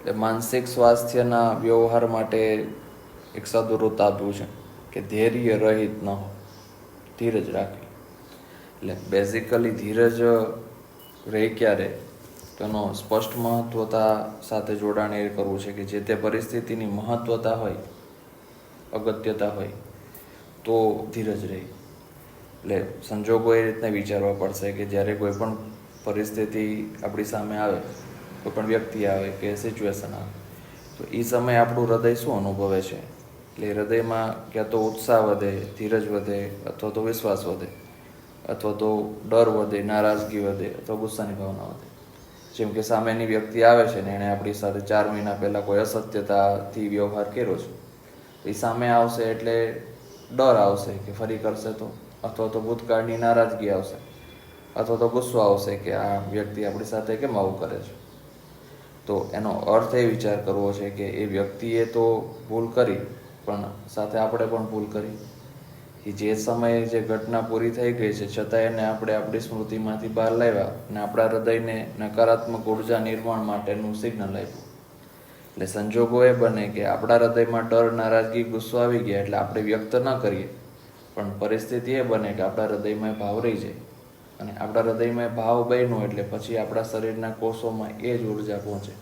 એટલે માનસિક સ્વાસ્થ્યના વ્યવહાર માટે એક સદવૃત આપ્યું છે કે ધૈર્ય રહિત ન હો, ધીરજ રાખવી. એટલે બેઝિકલી ધીરજ રહે ક્યારે? તેનો સ્પષ્ટ મહત્વતા સાથે જોડાણ એ કરવું છે કે જે તે પરિસ્થિતિની મહત્વતા હોય, અગત્યતા હોય, તો ધીરજ રહે. એટલે સંજોગો એ રીતના વિચારવા પડશે કે જ્યારે કોઈ પણ પરિસ્થિતિ આપણી સામે આવે કોઈ પણ વ્યક્તિ આવે કે સિચ્યુએશન આવે. તો એ સમયે આપણું હૃદય શું અનુભવે છે? એટલે હૃદયમાં ક્યાં તો ઉત્સાહ વધે, ધીરજ વધે, અથવા તો વિશ્વાસ વધે, અથવા તો ડર વધે, નારાજગી વધે, અથવા ગુસ્સાની ભાવના વધે. જેમ કે સામેની વ્યક્તિ આવે છે ને, એણે આપણી સાથે ચાર મહિના પહેલાં કોઈ અસત્યતાથી વ્યવહાર કર્યો છે. એ સામે આવશે એટલે ડર આવશે કે ફરી કરશે તો, અથવા તો ભૂતકાળની નારાજગી આવશે, અથવા તો ગુસ્સો આવશે કે આ વ્યક્તિ આપણી સાથે કેમ આવું કરે છે. તો એનો અર્થ એ વિચાર કરવો છે કે એ વ્યક્તિએ તો ભૂલ કરી, પણ સાથે આપણે પણ ભૂલ કરી. કે જે સમયે જે ઘટના પૂરી થઈ ગઈ છે છતાં એને આપણે આપણી સ્મૃતિમાંથી બહાર લાવ્યા અને આપણા હૃદયને નકારાત્મક ઊર્જા નિર્માણ માટેનું સિગ્નલ આપ્યું. એટલે સંજોગો એ બને કે આપણા હૃદયમાં ડર, નારાજગી, ગુસ્સો આવી ગયા એટલે આપણે વ્યક્ત ન કરીએ. પણ પરિસ્થિતિ એ બને કે આપણા હૃદયમાં ભાવ રહી જાય. અને આપણા હૃદયમાં ભાવ બન્યો એટલે પછી આપણા શરીરના કોષોમાં એ જ ઊર્જા પહોંચે.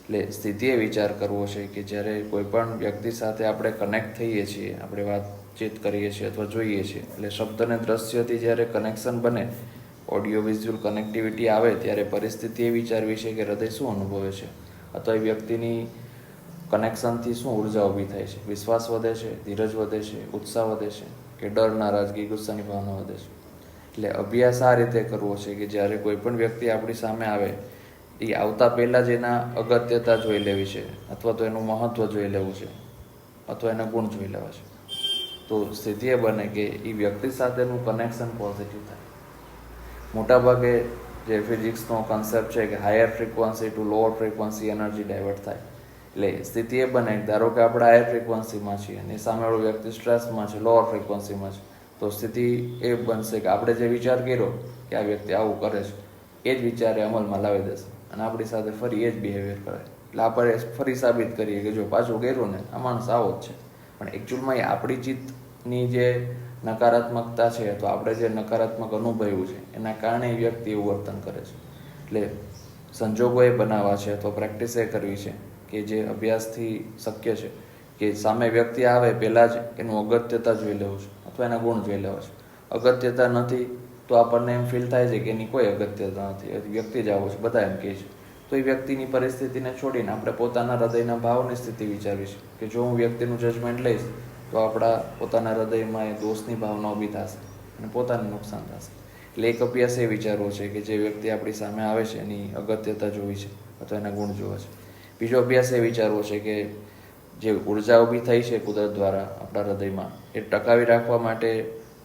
એટલે સ્થિતિએ વિચાર કરવો છે કે જ્યારે કોઈ પણ વ્યક્તિ સાથે આપણે કનેક્ટ થઈએ છીએ, આપણે વાતચીત કરીએ છીએ અથવા જોઈએ છીએ, એટલે શબ્દ અને દ્રશ્યથી જ્યારે કનેક્શન બને ઓડિયો વિઝ્યુઅલ કનેક્ટિવિટી આવે ત્યારે પરિસ્થિતિ એ વિચારવી છે કે હૃદય શું અનુભવે છે અથવા એ વ્યક્તિની કનેક્શનથી શું ઊર્જા ઊભી થાય છે. વિશ્વાસ વધે છે, ધીરજ વધે છે, ઉત્સાહ વધે છે કે ડર, નારાજગી, ગુસ્સાની ભાવના વધે છે. એટલે અભ્યાસ આ રીતે કરવો છે કે જ્યારે કોઈ પણ વ્યક્તિ આપણી સામે આવે, એ આવતા પહેલાં જ એના અગત્યતા જોઈ લેવી છે, અથવા તો એનું મહત્ત્વ જોઈ લેવું છે, અથવા એના ગુણ જોઈ લેવા છે. તો સ્થિતિ એ બને કે એ વ્યક્તિ સાથેનું કનેક્શન પોઝિટિવ થાય. મોટાભાગે જે ફિઝિક્સનો કન્સેપ્ટ છે કે higher frequency to lower frequency energy divert થાય. એટલે સ્થિતિ એ બને ધારો કે આપણે હાયર ફ્રિકવન્સીમાં છીએ અને સામેવાળો વ્યક્તિ સ્ટ્રેસમાં છે લોઅર ફ્રિકવન્સીમાં છે તો સ્થિતિ એ બનશે કે આપણે જે વિચાર કર્યો કે આ વ્યક્તિ આવું કરે છે, એ જ વિચારે અમલમાં લાવી દેશે. અને આપણી સાથે ફરી એ જ બિહેવિયર કરે એટલે આપણે ફરી સાબિત કરીએ કે જો પાછું કર્યું ને, આ માણસ આવો જ છે. પણ એકચ્યુઅલમાં એ આપણી જીતની જે નકારાત્મકતા છે અથવા આપણે જે નકારાત્મક અનુભવ્યું છે, એના કારણે એ વ્યક્તિ એવું વર્તન કરે છે. એટલે સંજોગો એ બનાવવા છે અથવા પ્રેક્ટિસ એ કરવી છે કે જે અભ્યાસથી શક્ય છે. કે સામે વ્યક્તિ આવે પહેલાં જ એનું અગત્યતા જોઈ લેવું છે અથવા એના ગુણ જોઈ લેવા છે. અગત્યતા નથી તો આપણને એમ ફીલ થાય છે કે એની કોઈ અગત્યતા નથી. વ્યક્તિ જ આવો છે, બધા એમ કહે છે. તો એ વ્યક્તિની પરિસ્થિતિને છોડીને આપણે પોતાના હૃદયના ભાવની સ્થિતિ વિચારવી કે જો હું વ્યક્તિનું જજમેન્ટ લઈશ, તો આપણા પોતાના હૃદયમાં એ દોષની ભાવના ઊભી થશે અને પોતાને નુકસાન થશે. એટલે એક અભ્યાસ એ વિચારવો છે કે જે વ્યક્તિ આપણી સામે આવે છે, એની અગત્યતા જોવી છે અથવા એના ગુણ જોવા છે. બીજો અભ્યાસ એ વિચારવો છે કે જે ઊર્જા ઊભી થઈ છે કુદરત દ્વારા આપણા હૃદયમાં, એ ટકાવી રાખવા માટે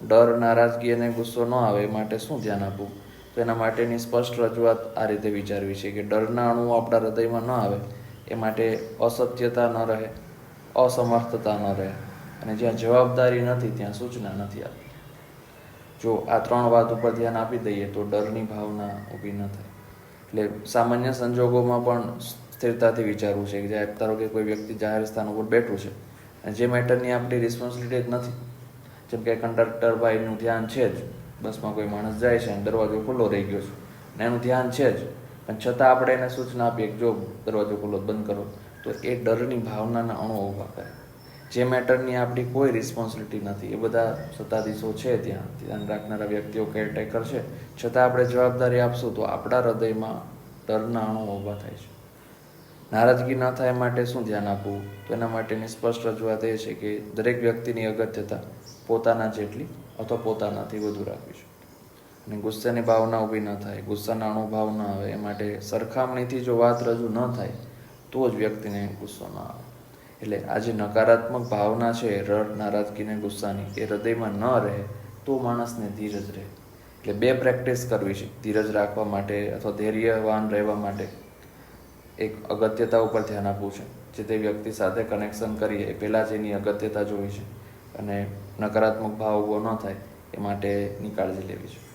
ડર, નારાજગી અને ગુસ્સો ન આવે એ માટે શું ધ્યાન આપવું? તો એના માટેની સ્પષ્ટ રજૂઆત આ રીતે વિચારવી છે કે ડરના અણુઓ આપણા હૃદયમાં ન આવે એ માટે અસત્યતા ન રહે, અસમર્થતા ન રહે અને જ્યાં જવાબદારી નથી ત્યાં સૂચના નથી આપતી. જો આ ત્રણ વાત ઉપર ધ્યાન આપી દઈએ તો ડરની ભાવના ઊભી ન થાય. એટલે સામાન્ય સંજોગોમાં પણ સ્થિરતાથી વિચારવું છે કે જ્યારે ધારો કે કોઈ વ્યક્તિ જાહેર સ્થાન ઉપર બેઠું છે અને જે મેટરની આપણી રિસ્પોન્સિબિલિટી જ નથી, જેમ કે કંડક્ટર ભાઈનું ધ્યાન છે જ. બસમાં કોઈ માણસ જાય છે અને દરવાજો ખુલ્લો રહી ગયો છે. અને એનું ધ્યાન છે જ. પણ છતાં આપણે એને સૂચના આપીએ કે જો દરવાજો ખુલ્લો બંધ કરો, તો એ ડરની ભાવનાના અણુ ઊભા કરે. જે મેટરની આપણી કોઈ રિસ્પોન્સિબિલિટી નથી, એ બધા સત્તાધીશો છે ત્યાં. ધ્યાન રાખનારા વ્યક્તિઓ કેરટેકર છે. છતાં આપણે જવાબદારી આપશું તો આપણા હૃદયમાં ડરના અણુ ઊભા થાય છે. નારાજગી ન થાય માટે શું ધ્યાન આપવું? તો એના માટેની સ્પષ્ટ રજૂઆત એ છે કે દરેક વ્યક્તિની અગત્યતા પોતાના જેટલી અથવા પોતાનાથી વધુ રાખવી છે. અને ગુસ્સાની ભાવના ઊભી ન થાય, ગુસ્સાના અનુભાવ ન આવે, એ માટે સરખામણીથી જો વાત રજૂ ન થાય, તો જ વ્યક્તિને ગુસ્સો ન આવે. એટલે આ જે નકારાત્મક ભાવના છે, રડ નારાજગીને ગુસ્સાની, એ હૃદયમાં ન રહે, તો માણસને ધીરજ રહે. એટલે બે પ્રેક્ટિસ કરવી છે. ધીરજ રાખવા માટે અથવા ધૈર્યવાન રહેવા માટે એક અગત્યતા ઉપર ધ્યાન આપવું છે. જે તે વ્યક્તિ સાથે કનેક્શન કરીએ એ પહેલાં જ એની અગત્યતા જોવી છે અને નકારાત્મક ભાવ ઊભો ન થાય એ માટેની કાળજી લેવી છે.